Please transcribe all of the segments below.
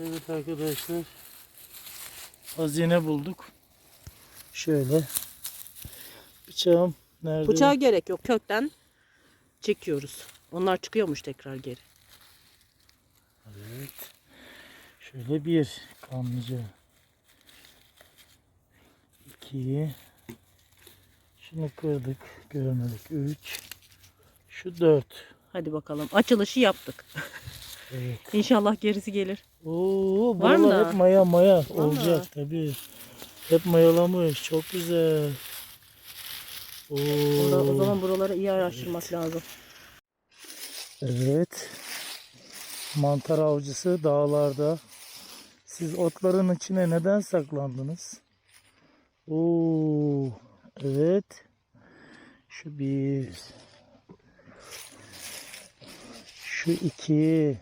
Evet arkadaşlar. Hazine bulduk. Şöyle. Bıçağım nerede? Bıçağa gerek yok. Kökten çekiyoruz. Onlar çıkıyormuş tekrar geri. Evet. Şöyle bir kanlıca. İki. Şunu kırdık. Görmedik. Üç. Şu dört. Hadi bakalım. Açılışı yaptık. Evet. İnşallah gerisi gelir. Oo, Var mı? hep maya maya Vallahi. olacak tabii. Hep mayalamış. Çok güzel. Oo. Burada, o zaman buraları iyi araştırmak lazım. Evet. Mantar avcısı dağlarda. Siz otların içine neden saklandınız? Oo. Evet. Şu bir. Şu iki.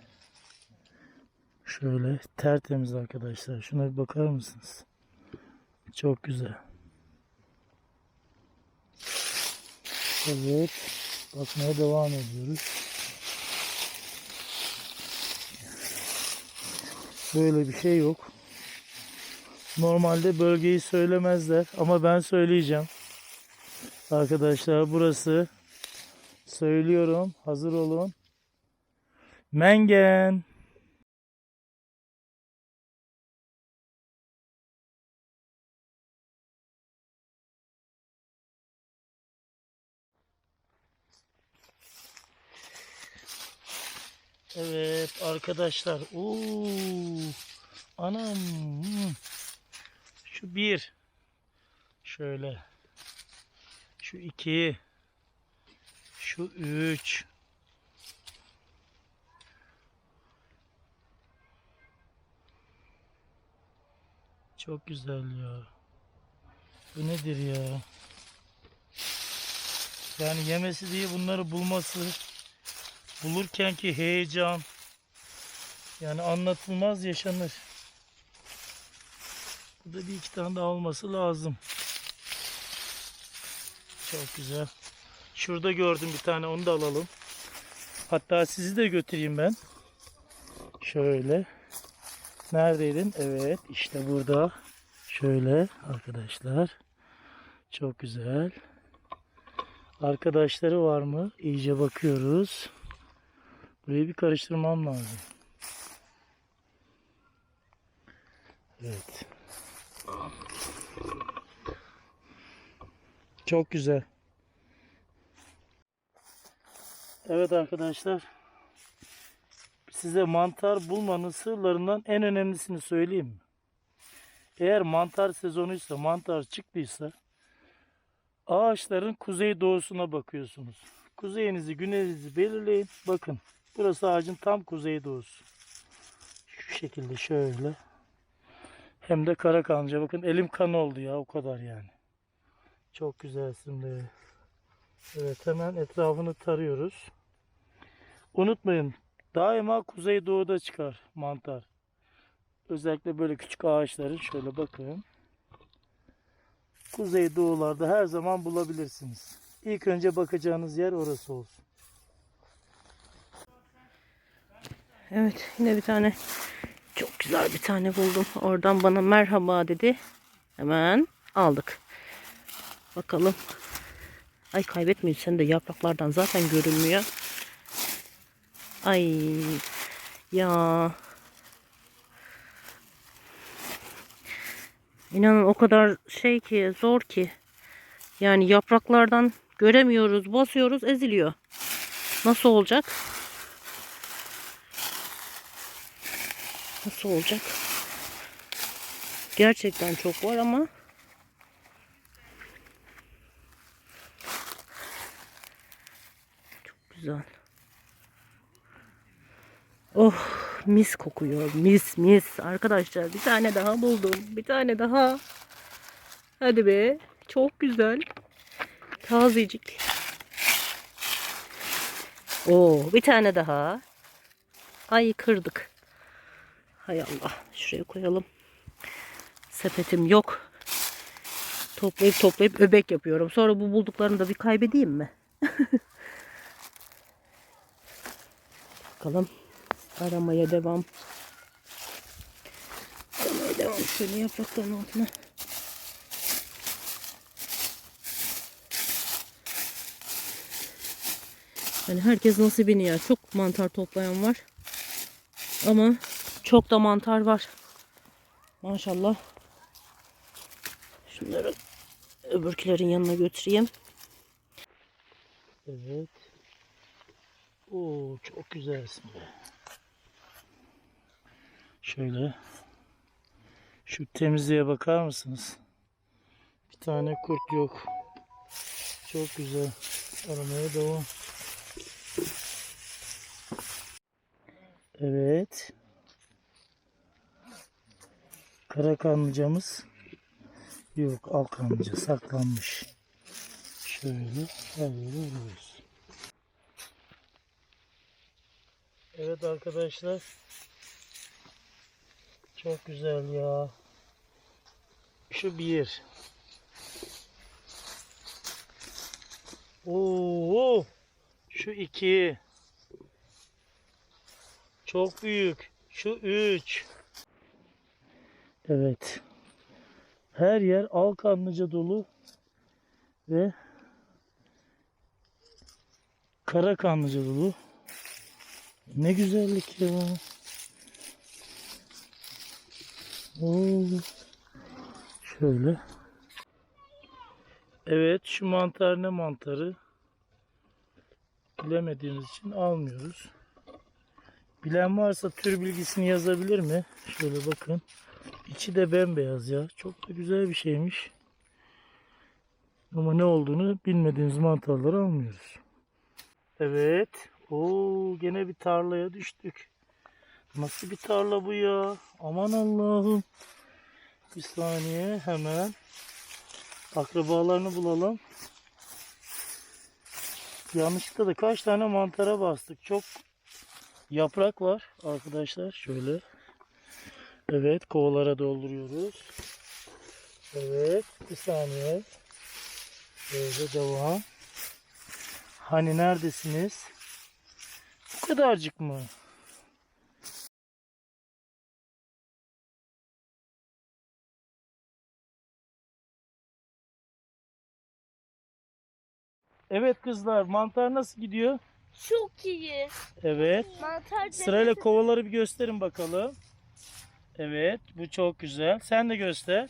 Şöyle tertemiz arkadaşlar. Şuna bir bakar mısınız? Çok güzel. Evet. Bakmaya devam ediyoruz. Böyle bir şey yok. Normalde bölgeyi söylemezler ama ben söyleyeceğim. Arkadaşlar burası söylüyorum. Hazır olun. Mengen. Evet arkadaşlar. Oo, anam. Şu bir. Şöyle. Şu iki. Şu üç. Çok güzel ya. Bu nedir ya? Yani yemesi diye bunları bulması bulurken ki heyecan yani anlatılmaz yaşanır. Burada bir iki tane daha olması lazım. Çok güzel. Şurada gördüm bir tane onu da alalım. Hatta sizi de götüreyim ben. Şöyle. Neredeydin? Evet işte burada. Şöyle arkadaşlar. Çok güzel. Arkadaşları var mı? İyice bakıyoruz. Burayı bir karıştırmam lazım. Evet. Çok güzel. Evet arkadaşlar. Size mantar bulmanın sırlarından en önemlisini söyleyeyim mi? Eğer mantar sezonuysa, mantar çıktıysa ağaçların kuzey doğusuna bakıyorsunuz. Kuzeyinizi, güneyinizi belirleyin. Bakın burası ağacın tam kuzey doğusu. Şu şekilde şöyle. Hem de kara kanca. Bakın elim kan oldu ya o kadar yani. Çok güzelsin be. Evet hemen etrafını tarıyoruz. Unutmayın daima kuzey doğuda çıkar mantar. Özellikle böyle küçük ağaçların şöyle bakın. Kuzey doğularda her zaman bulabilirsiniz. İlk önce bakacağınız yer orası olsun. Evet yine bir tane çok güzel bir tane buldum. Oradan bana merhaba dedi. Hemen aldık. Bakalım. Ay kaybetmeyin sen de yapraklardan zaten görünmüyor. Ay ya. İnanın o kadar şey ki zor ki. Yani yapraklardan göremiyoruz, basıyoruz, eziliyor. Nasıl olacak? Nasıl olacak? Gerçekten çok var ama çok güzel. Oh mis kokuyor. Mis mis. Arkadaşlar bir tane daha buldum. Bir tane daha. Hadi be. Çok güzel. Tazecik. Oo bir tane daha. Ay kırdık. Hay Allah. Şuraya koyalım. Sepetim yok. Toplayıp toplayıp öbek yapıyorum. Sonra bu bulduklarını da bir kaybedeyim mi? Bakalım. Aramaya devam. Devam şöyle yaprakların altına. Yani herkes nasibini yer. Çok mantar toplayan var. Ama çok da mantar var. Maşallah. Şunları öbürkülerin yanına götüreyim. Evet. Oo çok güzelsin be. Şöyle. Şu temizliğe bakar mısınız? Bir tane kurt yok. Çok güzel. Aramaya devam. Evet. Kara kanlıcamız yok. Al kanlıca saklanmış. Şöyle her yere. Evet arkadaşlar. Çok güzel ya. Şu bir. Oo, şu iki. Çok büyük. Şu üç. Evet. Her yer al kanlıca dolu ve kara kanlıca dolu. Ne güzellik ya. Oo. Şöyle. Evet şu mantar ne mantarı? Bilemediğimiz için almıyoruz. Bilen varsa tür bilgisini yazabilir mi? Şöyle bakın. İçi de bembeyaz ya. Çok da güzel bir şeymiş. Ama ne olduğunu bilmediğimiz mantarları almıyoruz. Evet. Oo gene bir tarlaya düştük. Nasıl bir tarla bu ya? Aman Allah'ım. Bir saniye hemen akrabalarını bulalım. Yanlışlıkla da kaç tane mantara bastık. Çok yaprak var arkadaşlar. Şöyle. Evet kovalara dolduruyoruz. Evet bir saniye. Böyle devam. Hani neredesiniz? Bu kadarcık mı? Evet kızlar mantar nasıl gidiyor? Çok iyi. Evet. Mantar Sırayla kovaları bir gösterin bakalım. Evet bu çok güzel. Sen de göster.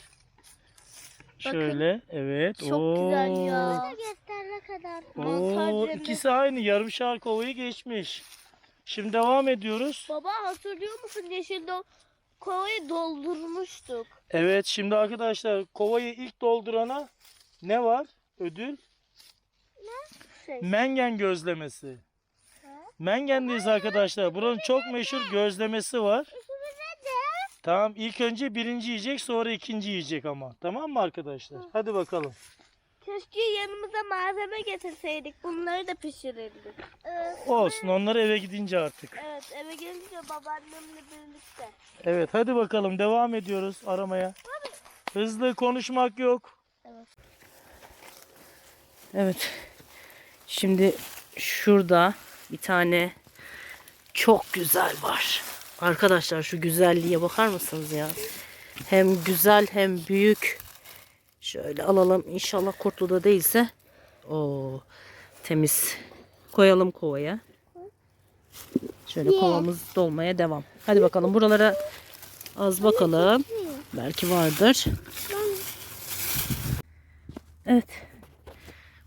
Şöyle evet. Çok güzel ya. Göster ne kadar. Oo, cenneti. ikisi aynı yarımşar kovayı geçmiş. Şimdi devam ediyoruz. Baba hatırlıyor musun yeşil do kovayı doldurmuştuk. Evet şimdi arkadaşlar kovayı ilk doldurana ne var? Ödül? Şey. Mengen gözlemesi. Mengen'deyiz arkadaşlar. Buranın çok meşhur gözlemesi var. Tamam ilk önce birinci yiyecek sonra ikinci yiyecek ama. Tamam mı arkadaşlar? Hadi bakalım. Keşke yanımıza malzeme getirseydik. Bunları da pişirirdik. Olsun onları eve gidince artık. Evet eve gelince babaannemle birlikte. Evet hadi bakalım devam ediyoruz aramaya. Hızlı konuşmak yok. Evet. Şimdi şurada bir tane çok güzel var. Arkadaşlar şu güzelliğe bakar mısınız ya? Hem güzel hem büyük. Şöyle alalım. İnşallah kurtlu da değilse. O temiz. Koyalım kovaya. Şöyle kovamız dolmaya devam. Hadi bakalım buralara az bakalım. Belki vardır. Evet.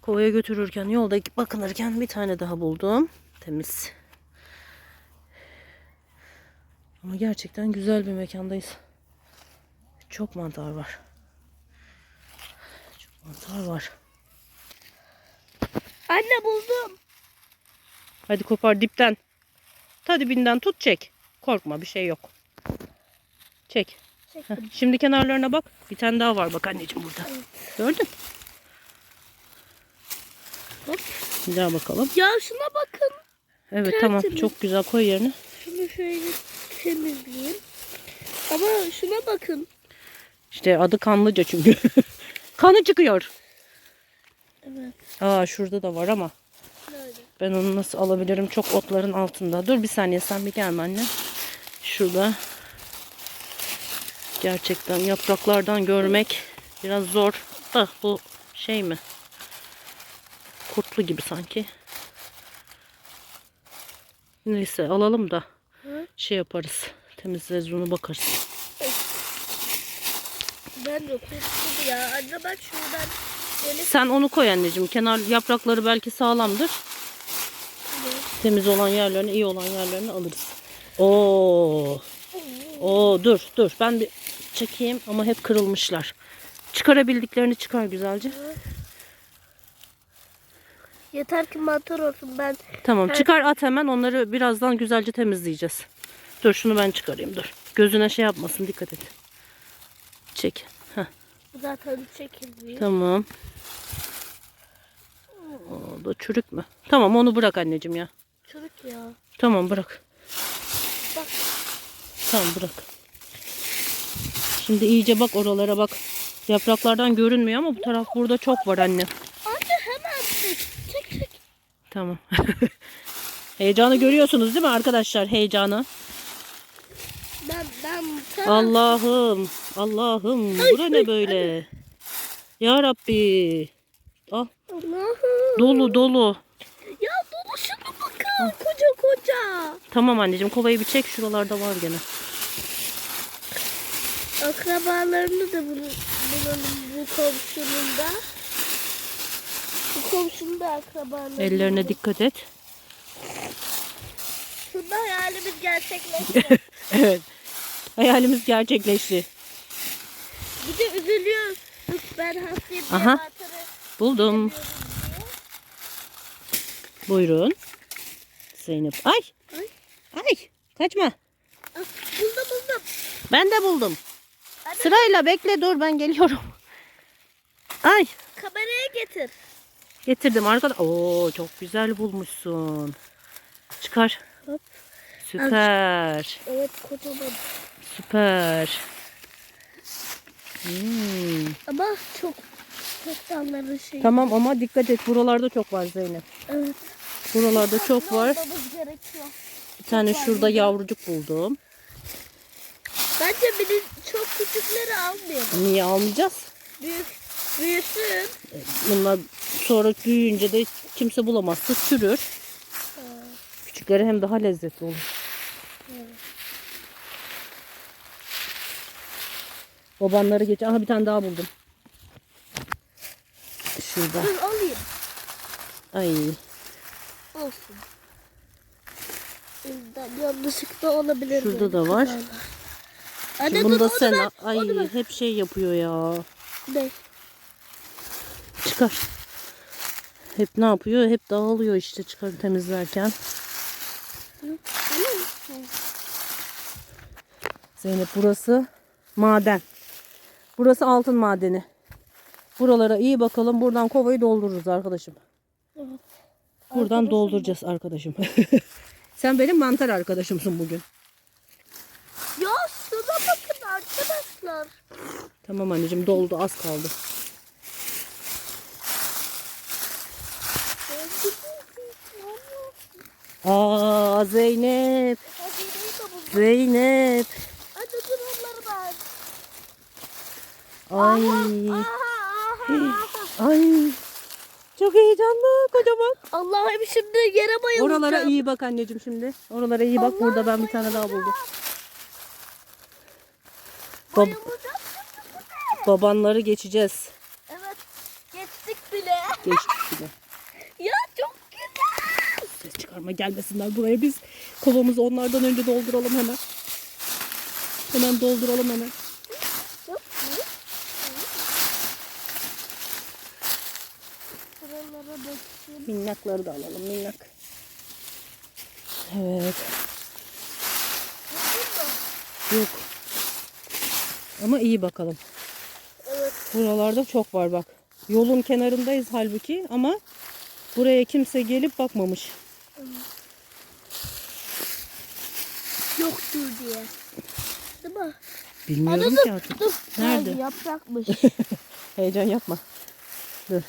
Kovaya götürürken yolda bakınırken bir tane daha buldum. Temiz. Ama gerçekten güzel bir mekandayız. Çok mantar var. Çok mantar var. Anne buldum. Hadi kopar dipten. Ta dibinden tut çek. Korkma bir şey yok. Çek. Heh, Şimdi kenarlarına bak. Bir tane daha var bak anneciğim burada. Gördün? Hop. Bir daha bakalım. Ya şuna bakın. Evet tamam Tertemiz. çok güzel koy yerine. Şunu şöyle temizleyeyim. Ama şuna bakın. İşte adı kanlıca çünkü. Kanı çıkıyor. Evet. Aa şurada da var ama Böyle. ben onu nasıl alabilirim çok otların altında. Dur bir saniye sen bir gelme anne. Şurada. Gerçekten yapraklardan görmek biraz zor. Da bu şey mi? Kurtlu gibi sanki. Neyse alalım da? Şey yaparız. Temizleriz bunu bakarız. Ben de kurtuldu ya. Anne bak şuradan böyle Sen onu koy anneciğim. Kenar yaprakları belki sağlamdır. Temiz olan yerlerini, iyi olan yerlerini alırız. Oo. Oo dur dur. Ben bir çekeyim ama hep kırılmışlar. Çıkarabildiklerini çıkar güzelce. Yeter ki mantar olsun ben. Tamam çıkar at hemen onları birazdan güzelce temizleyeceğiz. Dur şunu ben çıkarayım dur. Gözüne şey yapmasın dikkat et. Çek. Heh, Zaten çekilmiyor. tamam. O da çürük mü? Tamam onu bırak anneciğim ya. Çürük ya. Tamam bırak. Bak. Tamam bırak. Şimdi iyice bak oralara bak. Yapraklardan görünmüyor ama bu taraf burada çok var anne. Anne hemen çek. Çek çek. Tamam. Heyecanı görüyorsunuz değil mi arkadaşlar? Heyecanı. Ben ben tamam. Allah'ım. Allah'ım. Bura ne böyle? Ya Rabbi. Al. Allah'ım. Dolu dolu. Ya dolu şuna bakın. Koca koca. Tamam anneciğim kovayı bir çek. Şuralarda var gene. Akrabalarını da bunu, bunun bu komşunun da. Bu komşunun da akrabaları. Ellerine dikkat et. Şunda hayalimiz gerçekleşti. Evet. Hayalimiz gerçekleşti. bir de üzülüyoruz. Ben hastayım Aha. Buldum. Buyurun. Zeynep. Ay. Ay. Ay. Kaçma. Ah, buldum buldum. Ben de buldum. Hadi Sırayla bekle dur ben geliyorum. Ay. kameraya getir. Getirdim arkadaş. Oo çok güzel bulmuşsun. Çıkar. Hop. Süper. Evet kocaman. Süper. Hmm. Ama çok dalları şey. Tamam ama dikkat et. Buralarda çok var Zeynep. Evet. Buralarda çok var. Bir tane şurada yavrucuk buldum. Bence bir çok küçükleri almayalım. Niye almayacağız? Büyük büyüsün. Bunlar sonra büyüyünce de kimse bulamazsa çürür. Küçükleri hem daha lezzetli olur. Babanları geç. Aha bir tane daha buldum. Şurada. Dur alayım. Ay. Olsun. Yanlışlıkla olabilir. Şurada da var. kadarla. Anne Şimdi dur bunu da sen ver. Ay hep şey yapıyor ya. Ne? Çıkar. Hep ne yapıyor? Hep dağılıyor işte çıkar temizlerken. Zeynep burası maden. Burası altın madeni. Buralara iyi bakalım. Buradan kovayı doldururuz arkadaşım. Evet. Buradan dolduracağız arkadaşım. Sen benim mantar arkadaşımsın bugün. Ya şuna bakın arkadaşlar. Tamam anneciğim doldu az kaldı. Aa Zeynep. Zeynep. Hadi dur onları ben. Ay. Ay. Çok heyecanlı kocaman. Allah'ım şimdi yere bayılacağım. Oralara iyi bak anneciğim şimdi. Oralara iyi bak. Burada ben bir tane daha buldum. Bab- babanları geçeceğiz. Evet. Geçtik bile. Geçtik bile. Ya çok güzel. Ses çıkarma gelmesinler buraya. Biz kovamızı onlardan önce dolduralım hemen. Hemen dolduralım hemen. Çok iyi. Buralara bakayım. Minnakları da alalım minnak. Evet. Yok. Ama iyi bakalım. Evet. Buralarda çok var bak. Yolun kenarındayız halbuki ama buraya kimse gelip bakmamış. Yoktur diye. Değil mi? Bilmiyorum Hadi ki dur. artık. Dur. Nerede? Yaprakmış. Heyecan yapma. Dur.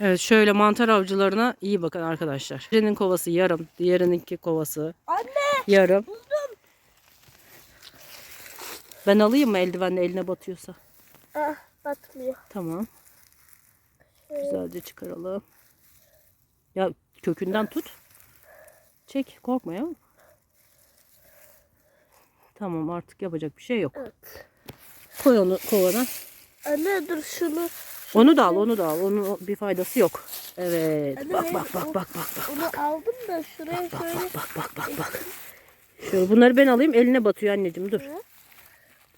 Evet şöyle mantar avcılarına iyi bakın arkadaşlar. Birinin kovası yarım, diğerininki kovası Anne yarım. buldum. Ben alayım mı eldivenle eline batıyorsa? Ah batmıyor. Tamam. Güzelce çıkaralım. Ya kökünden tut. Çek korkma ya. Tamam artık yapacak bir şey yok. Evet. Koy onu kovana. Anne dur şunu. Onu da al onu da al. Onun bir faydası yok. Evet. Anne, Bak bak bak o- bak bak bak. Onu aldım da şuraya şöyle. Bak bak bak bak. Şöyle bunları ben alayım. Eline batıyor anneciğim dur.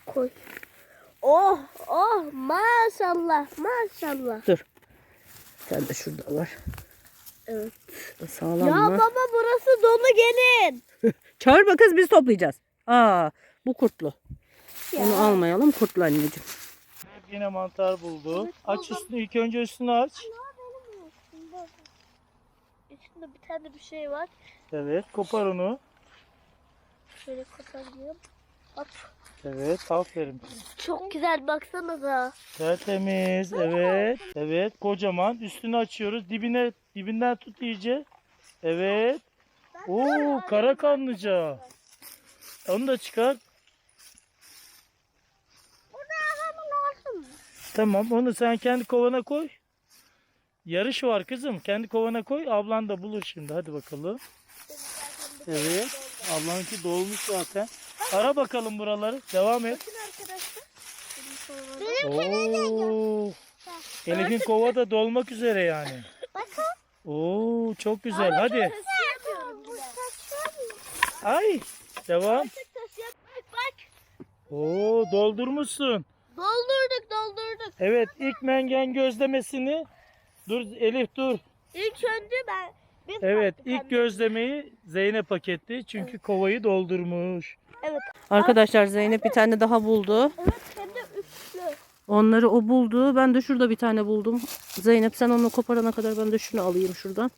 Koy. Oh oh maşallah maşallah. Dur. Sen de şurada var. Evet. Sağlam Ya mı? baba burası dolu gelin. Çağırma kız biz toplayacağız. Aa bu kurtlu. Ya. Onu almayalım kurtlu anneciğim. Yine mantar buldu. Evet, aç buldum. üstünü ilk önce üstünü aç. İçinde bir tane bir şey var. Evet kopar onu. Şöyle koparıyorum. Hop. Evet aferin. Çok güzel baksanıza. Tertemiz. Evet. Evet kocaman. Üstünü açıyoruz. Dibine dibinden tut iyice. Evet. Oo kara kanlıca. Onu da çıkar. Burada adamın olsun mu? Tamam onu sen kendi kovana koy. Yarış var kızım. Kendi kovana koy. Ablan da bulur şimdi. Hadi bakalım. Evet. Ablanınki dolmuş zaten. Ara bakalım buraları. Devam et. Oo. Elif'in kova da dolmak üzere yani. Oo çok güzel. Hadi. Ay. Devam. Oo doldurmuşsun. Doldurduk doldurduk. Evet ilk mengen gözlemesini. Dur Elif dur. İlk önce ben biz Evet baktık ilk anne. gözlemeyi Zeynep hak etti. Çünkü kovayı doldurmuş. Evet. Arkadaşlar Zeynep bir tane daha buldu. Evet hem de üçlü. Onları o buldu. Ben de şurada bir tane buldum. Zeynep sen onu koparana kadar ben de şunu alayım şuradan.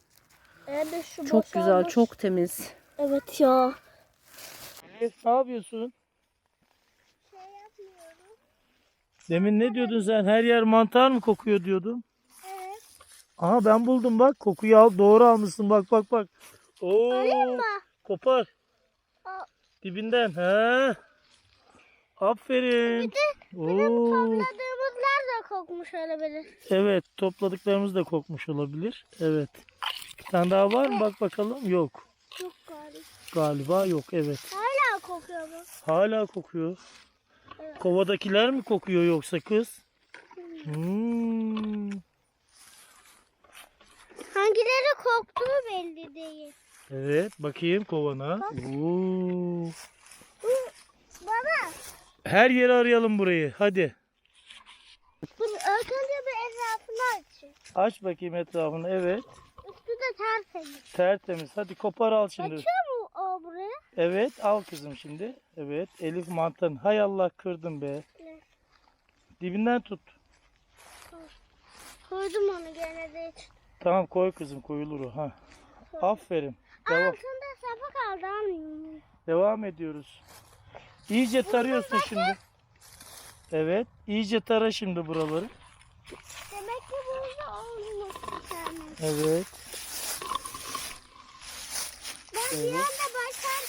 Hem de şu Çok güzel, boşalmış. çok temiz. Evet ya. Elif ne yapıyorsun? Şey yapmıyorum. Demin ne diyordun sen? Her yer mantar mı kokuyor diyordun. Evet. Aha ben buldum bak. Kokuyu al. Doğru almışsın. Bak bak bak. Oo. Alayım mı? Kopar. Aa. Dibinden. He. Aferin. Oo. Topladığımızlar da kokmuş olabilir. Evet. Topladıklarımız da kokmuş olabilir. Evet. Bir tane daha var mı? Bak bakalım. Yok. Çok galiba. Galiba yok. Evet. Hala kokuyor bu. Hala kokuyor. Kovadakiler mi kokuyor yoksa kız? Hmm. Hangileri koktuğu belli değil. Evet. Bakayım kovana. Oo. Baba. Her yeri arayalım burayı. Hadi. Önce bir etrafını açın. Aç bakayım etrafını. Evet. Üstü de tertemiz. Tertemiz. Hadi kopar al şimdi. Açıyor mu o buraya? Evet al kızım şimdi. Evet Elif mantarın. Hay Allah kırdım be. Ne? Dibinden tut. Koydum onu gene de. Tamam koy kızım koyulur o. Ha. Aferin. Devam. Altında sapı kaldı. Devam ediyoruz. İyice tarıyorsun şimdi. Evet. iyice tara şimdi buraları. Demek ki burada tane. Evet. Ben bir anda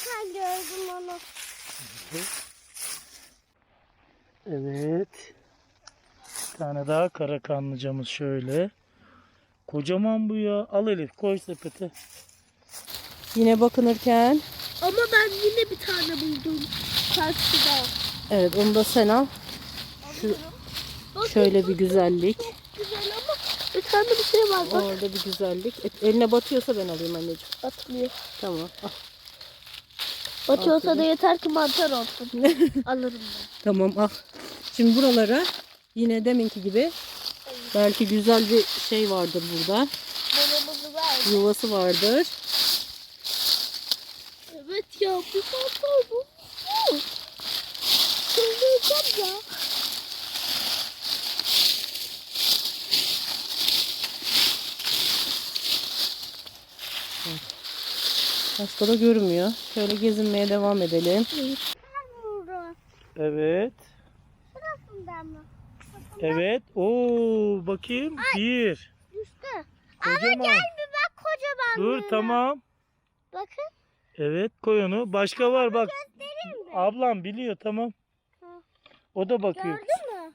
başlarken gördüm onu. Evet. Bir tane daha kara kanlıcamız şöyle. Kocaman bu ya. Al Elif koy sepete. Yine bakınırken Ama ben yine bir tane buldum. Karşıda. evet onu da sen al. Şu şöyle bir güzellik. Güzel ama bir tane bir şey var bak. Orada bir güzellik. Eline batıyorsa ben alayım anneciğim. Atmıyor. Tamam. al. Batıyorsa da yeter ki mantar olsun. Alırım ben. Tamam al. Şimdi buralara yine deminki gibi belki güzel bir şey vardır burada. Var. Yuvası vardır. Evet ya bir mantar bu. Çıldıracağım ya. Başka da görünmüyor. Şöyle gezinmeye devam edelim. Ben buldum. Evet. Şurasından mı? Evet. Oo bakayım. Bir. Düştü. Kocaman. Ama gel bir bak kocaman. Dur tamam. Bakın. Evet koy onu. Başka var bak. Ablam biliyor tamam. O da bakıyor. Gördün mü?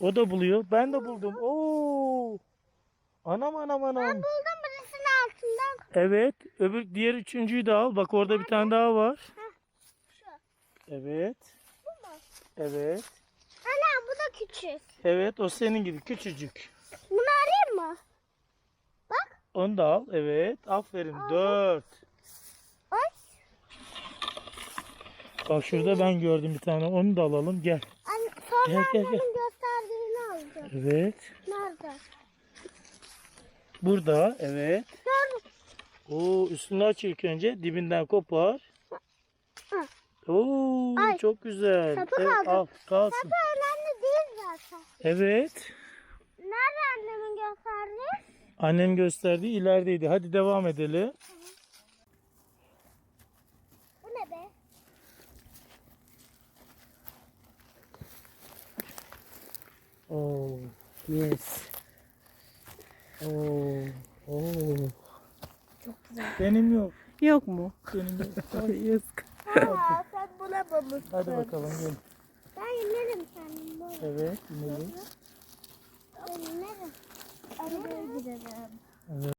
O da buluyor. Ben de buldum. Oo! Anam anam anam. Buldum birisinin altından. Evet. Öbür diğer üçüncüyü de al. Bak orada bir tane daha var. Evet. Bu mu? Evet. Ana bu da küçük. Evet o senin gibi küçücük. Bunu alayım mı? Bak. Onu da al. Evet. Aferin. Dört. Ay. Bak şurada ben gördüm bir tane. Onu da alalım. Gel. Anne, sonra Gel, gel, gel. gösterdiğini alacağım. Evet. Nerede? Burada. Evet. Gördüm. Oo üstünü aç ilk önce. Dibinden kopar. Oo Ay. çok güzel. Sapı Evet, kaldı. al kalsın. Sapı önemli değil zaten. Evet. Nerede annemin gösterdiği? Annem gösterdiği ilerideydi. Hadi devam edelim. Bu ne be? Oh, yes. Oh, oh. Benim yok. Yok mu? Benim yok. Yazık. Aa, sen bulamamışsın. Hadi bakalım gel. Ben senin böyle. Evet, inelim. Ben yenerim. Arabaya gidelim.